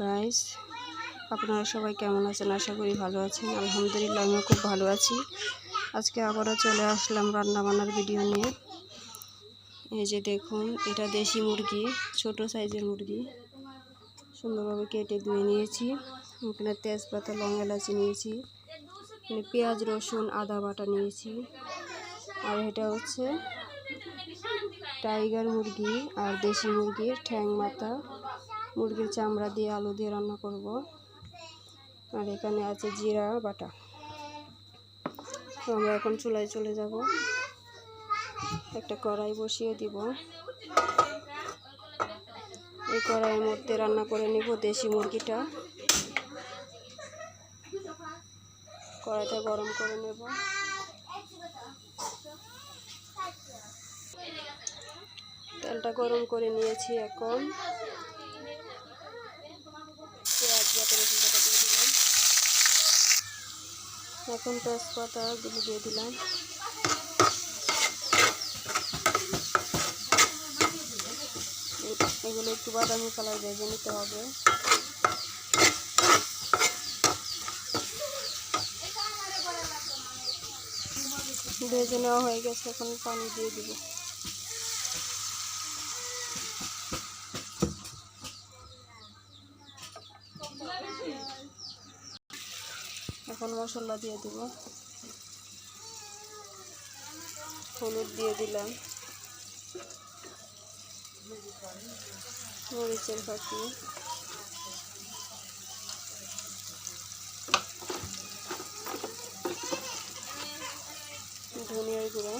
Guys আপনারা সবাই কেমন আছেন? আশা করি ভালো আছেন। আলহামদুলিল্লাহ, আমিও খুব ভালো আছি। আজকে আবারও চলে আসলাম রান্না বান্নার ভিডিও নিয়ে। এই যে দেখুন, এটা দেশি মুরগি, ছোট সাইজের মুরগি। সুন্দরভাবে কেটে ধুয়ে নিয়েছি। এখানে তেজপাতা লং এলাচি নিয়েছি। পেঁয়াজ, রসুন, আদা বাটা নিয়েছি। আর এটা হচ্ছে টাইগার মুরগি আর দেশি মুরগির ঠ্যাং মাথা। মুরগির চামড়া দিয়ে আলু দিয়ে রান্না করব। আর এখানে আছে জিরা বাটা। তো আমরা এখন চুলায় চলে যাব। একটা কড়াই বসিয়ে দিব। এই কড়াইয়ের মধ্যে রান্না করে নিব দেশি মুরগিটা। কড়াইটা গরম করে নেব। তেলটা গরম করে নিয়েছি এখন পেঁয়াজ বাটা রসুন বাটা দিয়ে দিলাম এখন তেজপাতাগুলো দিয়ে দিলাম। এগুলো একটু বাদামি কালার ভেজে নিতে হবে। ভেজে নেওয়া হয়ে গেছে, এখন পানি দিয়ে দিব। এখন মশলা দিয়ে দিব। হলুদ দিয়ে দিলাম। মরিচের ফাঁকি ধনিয়ার গুঁড়ো।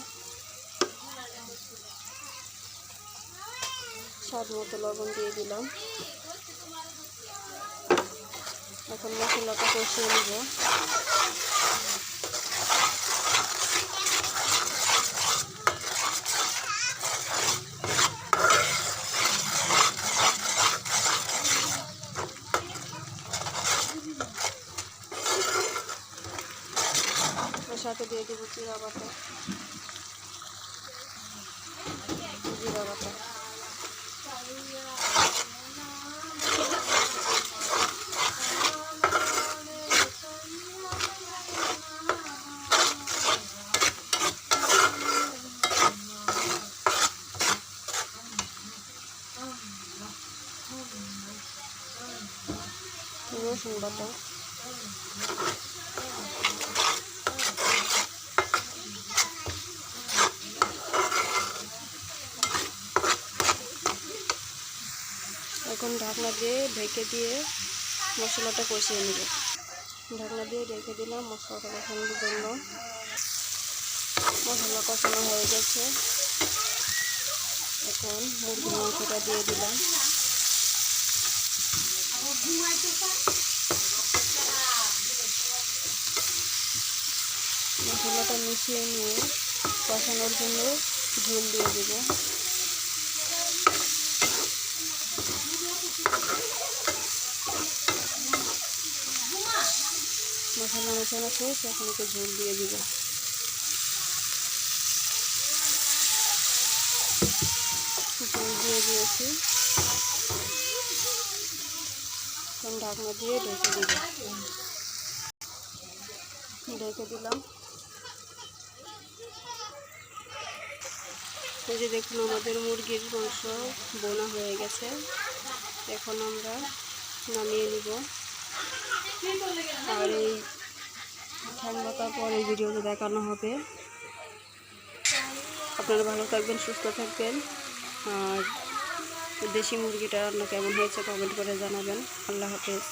স্বাদ মতো লবণ দিয়ে দিলাম। এখন মশলাটা কষিয়ে নিব। সাথে দিয়ে দেবো জিরা বাটা জিরা বাটা রসুন এখন ঢাকনা দিয়ে ঢেকে দিয়ে মশলাটা কষিয়ে নেব। ঢাকনা দিয়ে ঢেকে দিলাম মশলাটা কষানোর জন্য। মশলা কষানো হয়ে গেছে। এখন মুরগির মাংসটা দিয়ে দিলাম। মশলাটা মিশিয়ে নিয়ে কষানোর জন্য ঝোল দিয়ে দেবো। মশলা মেশানো শেষ, এখন একটু ঝোল দিয়ে দিব। ঝোল দিয়ে দিয়েছি। ঢাকনা দিয়ে ঢেকে দিব। ঢেকে দিলাম। এই যে দেখুন আমাদের মুরগির মাংস বোনা হয়ে গেছে। এখন আমরা নামিয়ে নিব। আর এই ঠান্ডাটার পর ভিডিওতে দেখানো হবে। আপনারা ভালো থাকবেন, সুস্থ থাকবেন। আর দেশি মুরগিটা রান্না কেমন হয়েছে কমেন্ট করে জানাবেন। আল্লাহ হাফেজ।